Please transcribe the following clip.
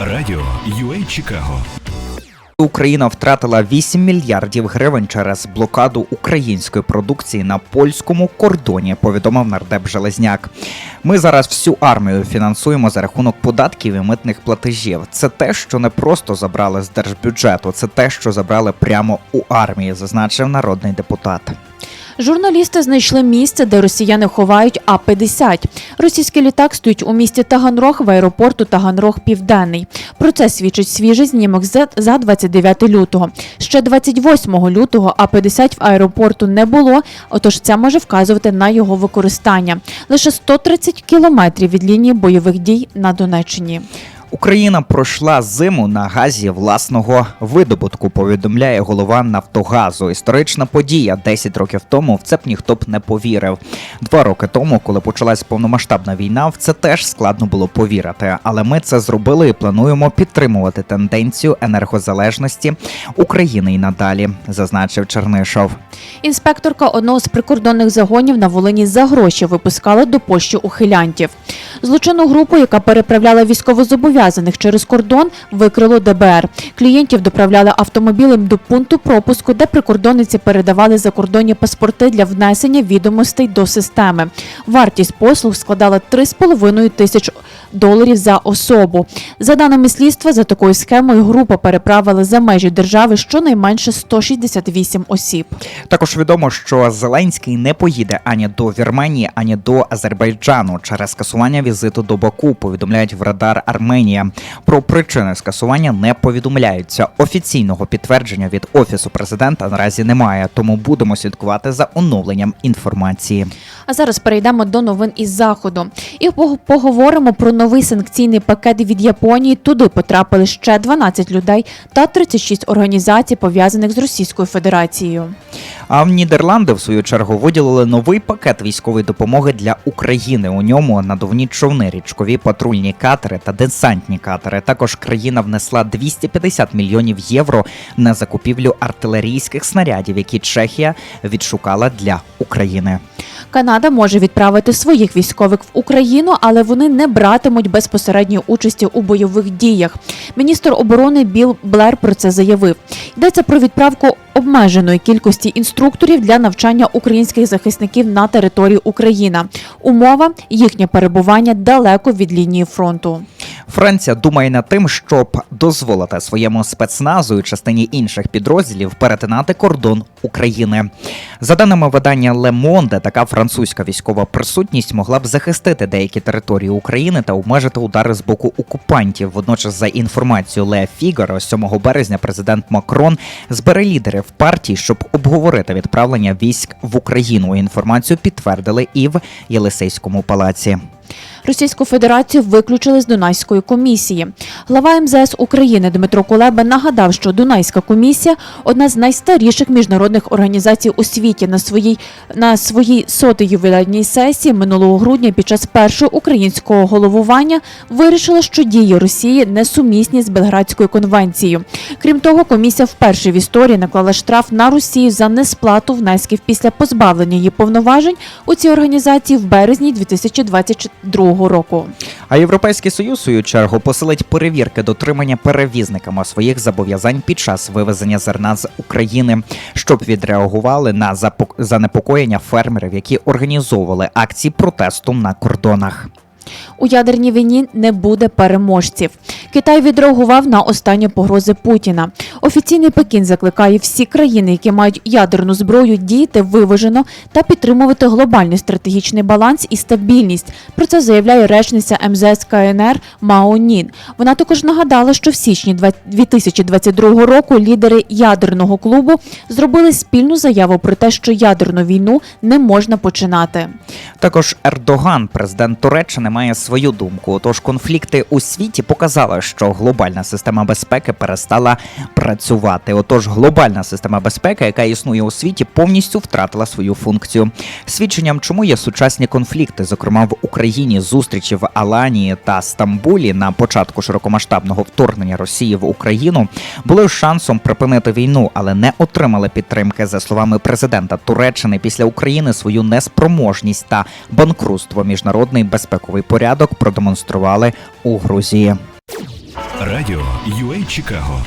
Радіо UA Чикаго Україна втратила 8 мільярдів гривень через блокаду української продукції на польському кордоні. Повідомив нардеп Железняк. Ми зараз всю армію фінансуємо за рахунок податків і митних платежів. Це те, що не просто забрали з держбюджету, це те, що забрали прямо у армії, зазначив народний депутат. Журналісти знайшли місце, де росіяни ховають А-50. Російський літак стоїть у місті Таганрог в аеропорту Таганрог Південний. Про це свідчить свіжий знімок з- за 29 лютого. Ще 28 лютого А-50 в аеропорту не було, отож це може вказувати на його використання. Лише 130 кілометрів від лінії бойових дій на Донеччині. Україна пройшла зиму на газі власного видобутку. Повідомляє голова Нафтогазу. Історична подія 10 років тому в це б ніхто б не повірив. Два роки тому, коли почалась повномасштабна війна, в це теж складно було повірити. Але ми це зробили і плануємо підтримувати тенденцію енергозалежності України і надалі, зазначив Чернишов. Інспекторка одного з прикордонних загонів на Волині за гроші випускала до Польщі ухилянтів. Злочинну групу, яка переправляла військовозобов'язаних через кордон, викрило ДБР. Клієнтів доправляли автомобілем до пункту пропуску, де прикордонниці передавали закордонні паспорти для внесення відомостей до системи. Вартість послуг складала 3,5 тисяч доларів за особу. За даними слідства, за такою схемою група переправила за межі держави щонайменше 168 осіб. Також відомо, що Зеленський не поїде ані до Вірменії, ані до Азербайджану через скасування візиту до Баку. Повідомляють в Радар Арменія. Про причини скасування не повідомляються. Офіційного підтвердження від офісу президента наразі немає, тому будемо слідкувати за оновленням інформації. А зараз перейдемо до новин із заходу і пог- поговоримо про новий санкційний пакет від Японії. Туди потрапили ще 12 людей та 36 організацій, пов'язаних з Російською Федерацією. А в Нідерланди, в свою чергу, виділили новий пакет військової допомоги для України. У ньому надувні човни, річкові патрульні катери та десантні катери. Також країна внесла 250 мільйонів євро на закупівлю артилерійських снарядів, які Чехія відшукала для України. Канада може відправити своїх військових в Україну, але вони не братимуть безпосередньої участі у бойових діях. Міністр оборони Біл Блер про це заявив. Йдеться про відправку обмеженої кількості інструкторів для навчання українських захисників на території України. Умова їхнє перебування далеко від лінії фронту. Франція думає над тим, щоб дозволити своєму спецназу і частині інших підрозділів перетинати кордон України. За даними видання Le Monde, така французька військова присутність могла б захистити деякі території України та обмежити удари з боку окупантів. Водночас, за інформацією Le Figaro, 7 березня президент Макрон збере лідерів партій, щоб обговорити відправлення військ в Україну. Інформацію підтвердили і в Єлисейському палаці. Російську Федерацію виключили з Дунайської комісії. Глава МЗС України Дмитро Кулеба нагадав, що Дунайська комісія одна з найстаріших міжнародних організацій у світі. На своїй на своїй сотій ювілейній сесії минулого грудня під час першого українського головування вирішила, що дії Росії несумісні з Белградською конвенцією. Крім того, комісія вперше в історії наклала штраф на Росію за несплату внесків після позбавлення її повноважень у цій організації в березні 2022 року. А Європейський Союз, у свою чергу, посилить перевірки дотримання перевізниками своїх зобов'язань під час вивезення зерна з України, щоб відреагували на занепокоєння фермерів, які організовували акції протесту на кордонах. У ядерній війні не буде переможців. Китай відреагував на останні погрози Путіна. Офіційний Пекін закликає всі країни, які мають ядерну зброю, діяти виважено та підтримувати глобальний стратегічний баланс і стабільність. Про це заявляє речниця МЗС КНР Мао Нін. Вона також нагадала, що в січні 2022 року лідери ядерного клубу зробили спільну заяву про те, що ядерну війну не можна починати. Також Ердоган, президент Туреччини, має свою думку. Тож конфлікти у світі показали, що глобальна система безпеки перестала працювати. Отож, глобальна система безпеки, яка існує у світі, повністю втратила свою функцію. Свідченням, чому є сучасні конфлікти, зокрема в Україні, зустрічі в Аланії та Стамбулі на початку широкомасштабного вторгнення Росії в Україну, були шансом припинити війну, але не отримали підтримки за словами президента Туреччини після України свою неспроможність та банкрутство міжнародний безпековий порядок продемонстрували у Грузії. Радіо UA Чикаго